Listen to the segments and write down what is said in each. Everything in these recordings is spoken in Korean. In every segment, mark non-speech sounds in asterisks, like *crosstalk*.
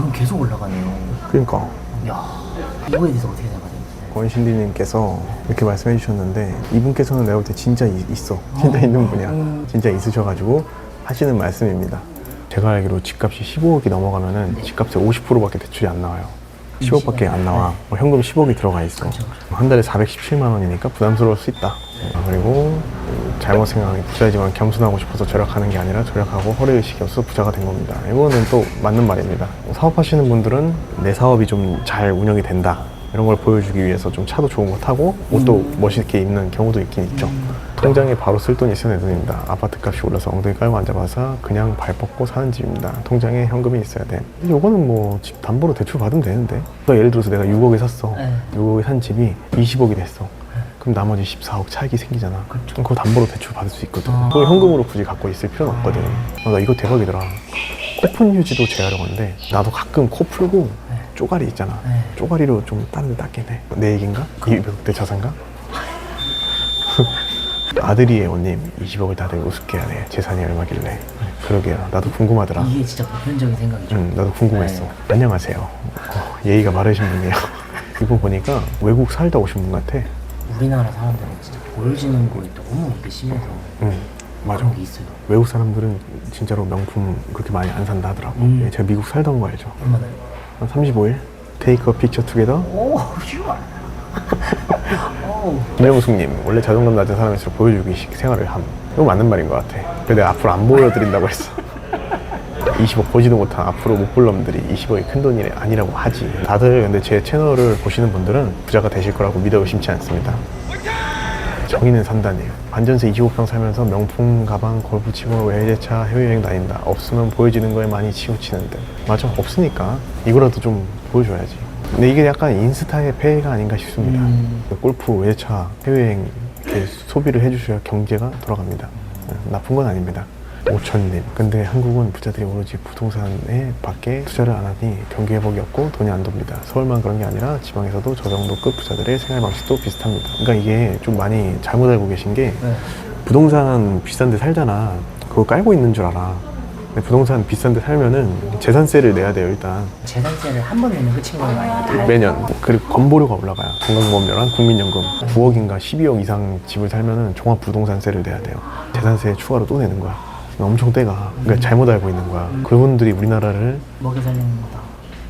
그럼 계속 올라가네요. 그러니까. 야 이거에 대해서 어떻게 생각하세요? 권신디님께서 이렇게 말씀해 주셨는데 이분께서는 내가 볼 때 진짜 이- 있어. 진짜 있는 분이야. 진짜 있으셔가지고 하시는 말씀입니다. 제가 알기로 집값이 15억이 넘어가면은 집값의 50%밖에 대출이 안 나와요. 10억밖에 안 나와. 뭐 현금 10억이 들어가 있어. 한 달에 417만 원이니까 부담스러울 수 있다. 그리고 잘못 생각하기 부자지만 겸손하고 싶어서 절약하는 게 아니라 절약하고 허례의식이 없어 부자가 된 겁니다. 이거는 또 맞는 말입니다. 사업하시는 분들은 내 사업이 좀 잘 운영이 된다. 이런 걸 보여주기 위해서 좀 차도 좋은 거 타고 옷도 멋있게 입는 경우도 있긴 있죠. 통장에 바로 쓸 돈이 있어야 내 돈입니다 아파트 값이 올라서 엉덩이 깔고 앉아봐서 그냥 발 뻗고 사는 집입니다. 통장에 현금이 있어야 돼. 근데 이거는 뭐 집 담보로 대출 받으면 되는데. 그러니까 예를 들어서 내가 6억에 샀어. 네. 6억에 산 집이 20억이 됐어 그럼 나머지 14억 차익이 생기잖아 그렇죠. 그럼 그거 담보로 대출 받을 수 있거든 아. 그걸 현금으로 굳이 갖고 있을 필요는 없거든 아, 나 이거 대박이더라 코푼 휴지도 재활용 한데 나도 가끔 코 풀고 네. 쪼가리 있잖아 네. 쪼가리로 좀 다른 데 닦긴 해 내 얘긴가? 200대 자산가? *laughs* 아들이 애원님 20억을 다들 우습게 하네 재산이 얼마길래 그러게요 나도 궁금하더라 이게 진짜 보편적인 생각이죠. 응, 나도 궁금했어. 네. 안녕하세요. 어, 예의가 바르신 분이에요. *laughs* 이거 보니까 외국 살다 오신 분 같아. 우리나라 사람들은 진짜 보여지는 거에 너무 이게 심해서 응, 맞아. 그런 게 있어요. 외국 사람들은 진짜로 명품 그렇게 많이 안 산다 하더라고. 음. 예, 제가 미국 살던 거 알죠? 얼마나요? 한 35일? 테이크 어 픽처 투게더? 오 슈발. 오. 김혜무숙님, 원래 자존감 낮은 사람일수록 보여주기식 생활을 함. 이거 맞는 말인 것 같아. 근데 내가 앞으로 안 보여드린다고 했어. 20억 보지도 못한 앞으로 못 볼 놈들이 20억이 큰 돈이 아니라고 하지. 다들 근데 제 채널을 보시는 분들은 부자가 되실 거라고 믿어 의심치 않습니다. 정의는 산다네요. 반전세 25평 살면서 명품 가방, 골프 치고 외제차 해외여행 다닌다. 없으면 보여지는 거에 많이 치우치는데. 맞아, 없으니까 이거라도 좀 보여줘야지. 근데 이게 약간 인스타의 폐해가 아닌가 싶습니다. 음. 골프, 외제차, 해외여행 소비를 해주셔야 경제가 돌아갑니다. 네, 나쁜 건 아닙니다. 오천님. 근데 한국은 부자들이 오로지 부동산에 밖에 투자를 안 하니 경기 회복이 없고 돈이 안 돕니다. 서울만 그런 게 아니라 지방에서도 저 정도급 부자들의 생활 방식도 비슷합니다. 그러니까 이게 좀 많이 잘못 알고 계신 게 네. 부동산 비싼 데 살잖아. 그거 깔고 있는 줄 알아. 근데 부동산 비싼 데 살면은 재산세를 내야 돼요, 일단. 재산세를 한 번 내면 끝인 건 아니에요. 매년 그리고 건보료가 올라가요 건강보험료랑 국민연금 9억인가 12억 이상 집을 살면은 종합부동산세를 내야 돼요 재산세 추가로 또 내는 거야 엄청 떼가. 그러니까 잘못 알고 있는 거야. 그분들이 우리나라를 먹여 살리는 거다.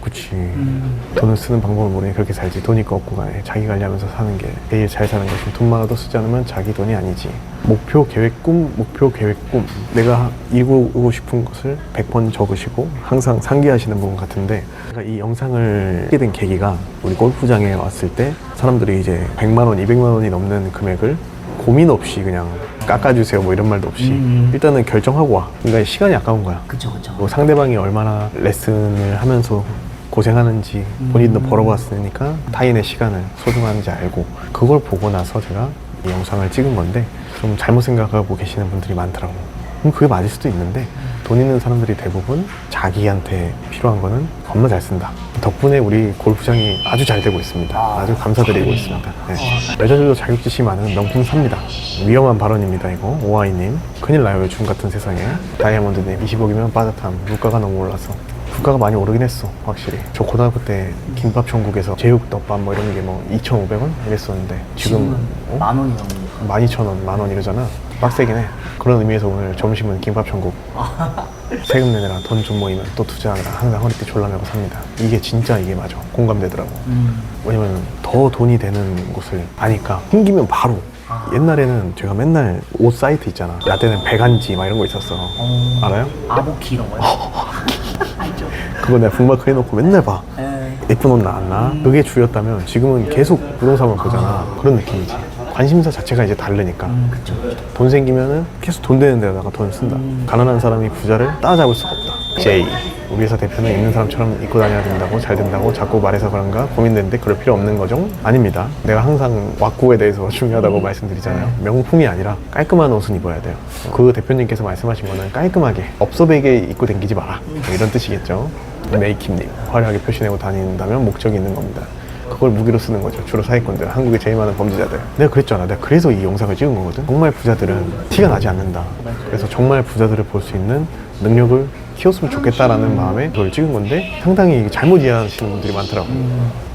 그치. 음. 돈을 쓰는 방법을 모르니 그렇게 살지. 돈이 있고 아니라 자기 관리하면서 사는 게. 제일 잘 사는 것이. 돈 많아도 쓰지 않으면 자기 돈이 아니지. 목표 계획 꿈 목표 계획 꿈. 내가 이루고 싶은 것을 100번 적으시고 항상 상기하시는 분 같은데 제가 이 영상을 하게 된 계기가 우리 골프장에 왔을 때 사람들이 이제 100만 원 200만 원이 넘는 금액을 고민 없이 그냥 깎아주세요 뭐 이런 말도 없이 음. 일단은 결정하고 와 그러니까 시간이 아까운 거야 그쵸 그쵸. 뭐 상대방이 얼마나 레슨을 하면서 고생하는지 본인도 음. 벌어봤으니까 타인의 시간을 소중한지 알고 그걸 보고 나서 제가 이 영상을 찍은 건데 좀 잘못 생각하고 계시는 분들이 많더라고 그럼 그게 맞을 수도 있는데 돈 있는 사람들이 대부분 자기한테 필요한 거는 겁나 잘 쓴다. 덕분에 우리 골프장이 아주 잘 되고 있습니다. 아 주 감사드리고 있습니다. 네. 여자들도 자격지심이 많은 명품 삽니다. 위험한 발언입니다 이거. 오아이님. 큰일 나요 요즘 같은 세상에. 다이아몬드님 20억이면 빠듯함 물가가 너무 올라서. 물가가 많이 오르긴 했어 확실히. 저 고등학교 때 김밥 천국에서 제육 덮밥 뭐 이런 게 뭐 2,500원? 이랬었는데 지금 지금은 어? 만 원이 넘는. 12,000원 만원 이러잖아 빡세긴 해 그런 의미에서 오늘 점심은 김밥 천국 *laughs* 세금 내느라 돈 좀 모이면 또 투자하느라 항상 허리띠 졸라매고 삽니다 이게 진짜 이게 맞아 공감되더라고 음. 왜냐면 더 돈이 되는 곳을 아니까 생기면 바로 아. 옛날에는 제가 맨날 옷 사이트 있잖아 라떼는 배간지 막 이런 거 있었어 어. 알아요? 아보키 이런 거요. *laughs* 알죠. 그거 내가 북마크 해놓고 맨날 봐 에. 예쁜 옷 나왔나? 그게 주였다면 지금은 계속 부동산만 보잖아 그런 느낌이지 관심사 자체가 이제 다르니까. 음 그쵸. 돈 생기면은 계속 돈 되는 데다가 돈을 쓴다. 음. 가난한 사람이 부자를 따라잡을 수가 없다. 제이. 우리 회사 대표는 있는 사람처럼 입고 다녀야 된다고 잘 된다고 자꾸 말해서 그런가 고민되는데 그럴 필요 없는 거죠? 아닙니다. 내가 항상 왁구에 대해서 *laughs* 중요하다고 말씀드리잖아요. 명품이 아니라 깔끔한 옷은 입어야 돼요. 그 대표님께서 말씀하신 거는 깔끔하게 업소백에 입고 다니지 마라. 뭐 이런 뜻이겠죠? 메이킴님 화려하게 표시내고 다닌다면 목적이 있는 겁니다 그걸 무기로 쓰는 거죠. 주로 사기꾼들, 한국에 제일 많은 범죄자들. 내가 그랬잖아. 내가 그래서 이 영상을 찍은 거거든. 정말 부자들은 티가 나지 않는다. 그래서 정말 부자들을 볼 수 있는 능력을 키웠으면 좋겠다라는 마음에 그걸 찍은 건데 상당히 잘못 이해하시는 분들이 많더라고요.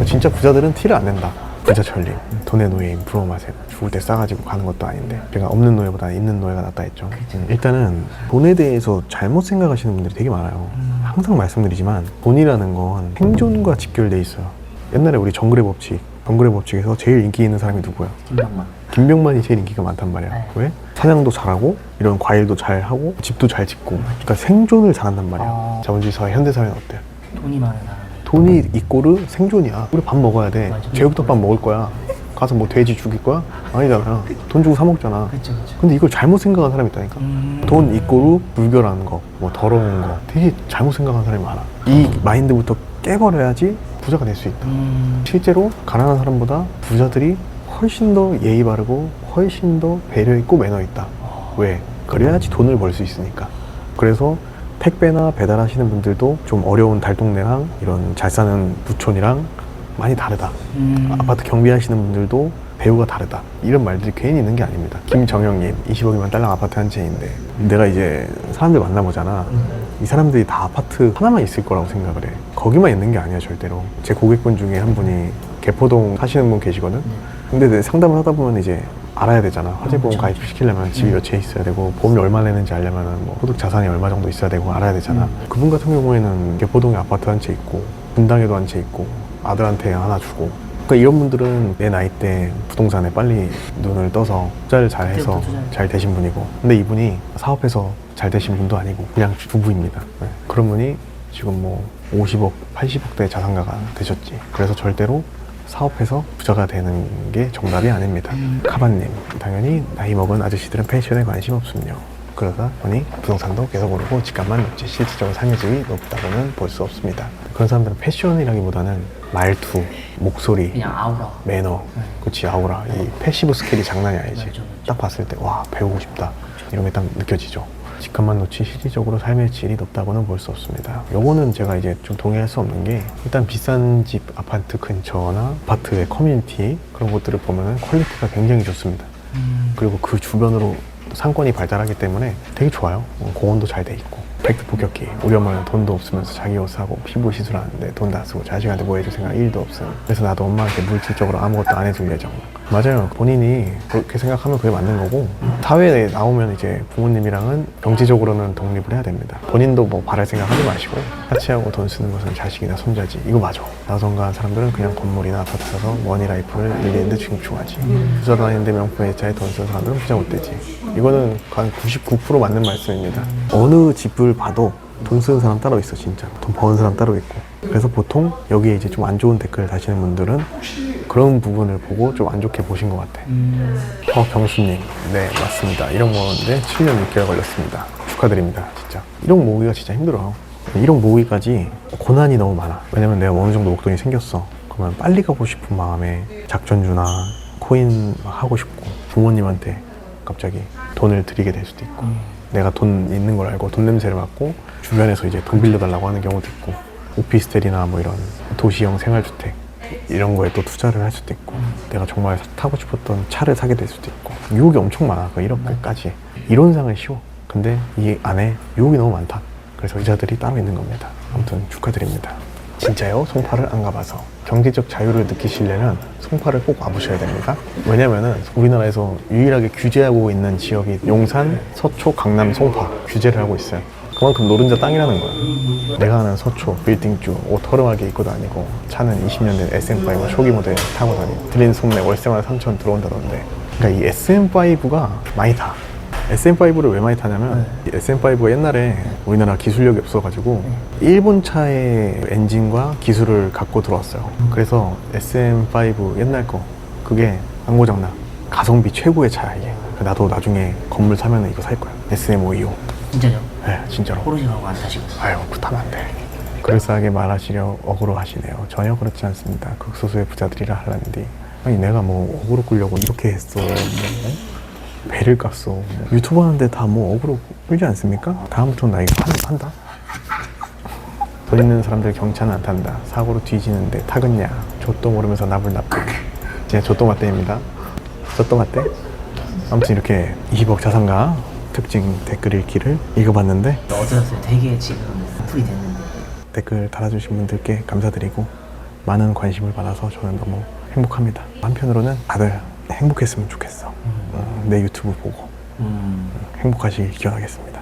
진짜 부자들은 티를 안 낸다. 부자 천리, 돈의 노예인 부러움하세요. 죽을 때 싸가지고 가는 것도 아닌데 제가 없는 노예보다 있는 노예가 낫다 했죠. 음, 일단은 돈에 대해서 잘못 생각하시는 분들이 되게 많아요. 항상 말씀드리지만 돈이라는 건 생존과 직결돼 있어요. 옛날에 우리 정글의 법칙, 정글의 법칙에서 제일 인기 있는 사람이 누구야? 김병만. 김병만이 제일 인기가 많단 말이야. 네. 왜? 사냥도 잘하고 이런 과일도 잘하고 집도 잘 짓고 그러니까 생존을 잘한단 말이야. 어. 자본주의 사회, 현대 사회는 어때? 돈이 많은 사람이. 돈이 이꼬르 생존이야. 우리 밥 먹어야 돼. 맞아. 제육덮밥 먹을 거야. 가서 뭐 돼지 죽일 거야? 아니잖아. 돈 주고 사 먹잖아. 그쵸 그쵸. 근데 이걸 잘못 생각한 사람이 있다니까. 음. 돈 이꼬르 불결한 거, 뭐 더러운 거 되게 잘못 생각하는 사람이 많아. 이 마인드부터 깨버려야지 부자가 될 수 있다. 음. 실제로 가난한 사람보다 부자들이 훨씬 더 예의 바르고 훨씬 더 배려 있고 매너 있다. 왜? 그래야지 돈을 벌 수 있으니까. 그래서 택배나 배달하시는 분들도 좀 어려운 달동네랑 이런 잘 사는 부촌이랑 많이 다르다. 음. 아파트 경비하시는 분들도 배우가 다르다. 이런 말들이 괜히 있는 게 아닙니다. 김정영님, 20억이면 딸랑 아파트 한 채인데 내가 이제 사람들 만나보잖아. 이 사람들이 다 아파트 하나만 있을 거라고 생각을 해. 거기만 있는 게 아니야, 절대로. 제 고객분 중에 한 분이 개포동 사시는 분 계시거든. 근데 내 상담을 하다 보면 이제 알아야 되잖아. 화재보험 그쵸. 가입 시키려면 집이 몇 채 있어야 되고 보험료 얼마 내는지 알려면 뭐 소득 자산이 얼마 정도 있어야 되고 알아야 되잖아. 그분 같은 경우에는 개포동에 아파트 한 채 있고 분당에도 한 채 있고 아들한테 하나 주고. 그러니까 이런 분들은 내 나이 때 부동산에 빨리 눈을 떠서 투자를 잘 해서. 잘 되신 분이고. 근데 이분이 사업해서 잘 되신 분도 아니고 그냥 부부입니다. 네. 그런 분이 지금 뭐 50억, 80억대 자산가가 되셨지. 그래서 절대로 사업해서 부자가 되는 게 정답이 아닙니다. 카바님, 당연히 나이 먹은 아저씨들은 패션에 관심 없음요. 그러다 보니 부동산도 계속 오르고 집값만 높지 실질적으로 상해 질이 높다고는 볼 수 없습니다. 그런 사람들은 패션이라기보다는 말투, 목소리, 그냥 아우라. 매너, 그치 아우라, 이 패시브 스킬이 장난이 아니지. 맞아, 맞아. 딱 봤을 때 와 배우고 싶다 이런 게 딱 느껴지죠. 집값만 놓지 실질적으로 삶의 질이 높다고는 볼 수 없습니다. 요거는 제가 이제 좀 동의할 수 없는 게 일단 비싼 집 아파트 근처나 아파트의 커뮤니티 그런 것들을 보면은 퀄리티가 굉장히 좋습니다. 음. 그리고 그 주변으로 상권이 발달하기 때문에 되게 좋아요. 어, 공원도 잘 돼 있고. 팩트 폭격기. 우리 엄마는 돈도 없으면서 자기 옷 사고 피부 시술하는데 돈 다 쓰고 자식한테 뭐 해줄 생각 1도 없음. 그래서 나도 엄마한테 물질적으로 아무것도 안 해줄 예정. 맞아요. 본인이 그렇게 생각하면 그게 맞는 거고 사회에 나오면 이제 부모님이랑은 경제적으로는 독립을 해야 됩니다. 본인도 뭐 바랄 생각 하지 마시고 사치하고 돈 쓰는 것은 자식이나 손자지. 이거 맞아. 나성가한 사람들은 그냥 건물이나 아파트 사서 머니 라이프를 늘리는데 집중하지. 부자 다니는데 명품 회차에 돈 쓰는 사람들은 부자 못 되지. 이거는 한 99% 맞는 말씀입니다. 어느 집을 봐도 돈 쓰는 사람 따로 있어 진짜. 돈 버는 사람 따로 있고. 그래서 보통 여기에 이제 좀 안 좋은 댓글 다시는 분들은 그런 부분을 보고 좀 안 좋게 보신 것 같아. 음. 어, 병수님. 네, 맞습니다. 1억 모았는데 7년 6개월 걸렸습니다. 축하드립니다. 진짜. 1억 모으기가 진짜 힘들어요. 1억 모으기까지 고난이 너무 많아. 왜냐면 내가 어느 정도 목돈이 생겼어. 그러면 빨리 가고 싶은 마음에 작전주나 코인 막 하고 싶고 부모님한테 갑자기 돈을 드리게 될 수도 있고 내가 돈 있는 걸 알고 돈 냄새를 맡고 주변에서 이제 돈 빌려달라고 하는 경우도 있고 오피스텔이나 뭐 이런 도시형 생활주택 이런 거에 또 투자를 할 수도 있고 내가 정말 타고 싶었던 차를 사게 될 수도 있고 유혹이 엄청 많아 그 1억까지. 이론상은 쉬워. 근데 이 안에 유혹이 너무 많다. 그래서 의자들이 따로 있는 겁니다. 아무튼 축하드립니다. 진짜요? 송파를 안 가봐서. 경제적 자유를 느끼시려면 송파를 꼭 와보셔야 됩니다. 왜냐면은 우리나라에서 유일하게 규제하고 있는 지역이 용산, 서초, 강남, 송파 규제를 하고 있어요 그만큼 노른자 땅이라는 거야. 내가 아는 서초, 빌딩주, 옷 허름하게 입고 다니고, 차는 20년 된 SM5 초기 모델 타고 다니고, 들린 속내 월세만 3천 들어온다던데. 그러니까 이 SM5가 많이 타. SM5를 왜 많이 타냐면, 이 SM5가 옛날에 우리나라 기술력이 없어가지고, 일본 차의 엔진과 기술을 갖고 들어왔어요. 그래서 SM5 옛날 거, 그게 안 고장나. 가성비 최고의 차야, 이게. 나도 나중에 건물 사면 이거 살 거야. SM525. 진짜죠? 네, 진짜로. 포르쉐하고 안 타시고. 아유, 그타면 안 돼. 그럴싸하게 말하시려 억울로 하시네요. 전혀 그렇지 않습니다. 극소수의 부자들이라 할란디. 아니, 내가 뭐 억울로 끌려고 이렇게 했어. 뭐, 배를 깠어. 뭐 유튜브 하는데 다 뭐 억울로 끌지 않습니까? 다음부터 나 이거 한, 한다? 돈 있는 사람들 경차는 안 탄다. 사고로 뒤지는데 타겠냐. 좆도 모르면서 나불 나쁘. 제 좆도 맞대입니다. 좆도 맞대? 아무튼 이렇게 20억 자산가 특징 댓글 읽기를 읽어봤는데 어떠셨어요? 되게 지금 어플이 됐는데 댓글 달아주신 분들께 감사드리고 많은 관심을 받아서 저는 너무 행복합니다. 한편으로는 다들 행복했으면 좋겠어. 어, 내 유튜브 보고 음, 행복하시길 기원하겠습니다.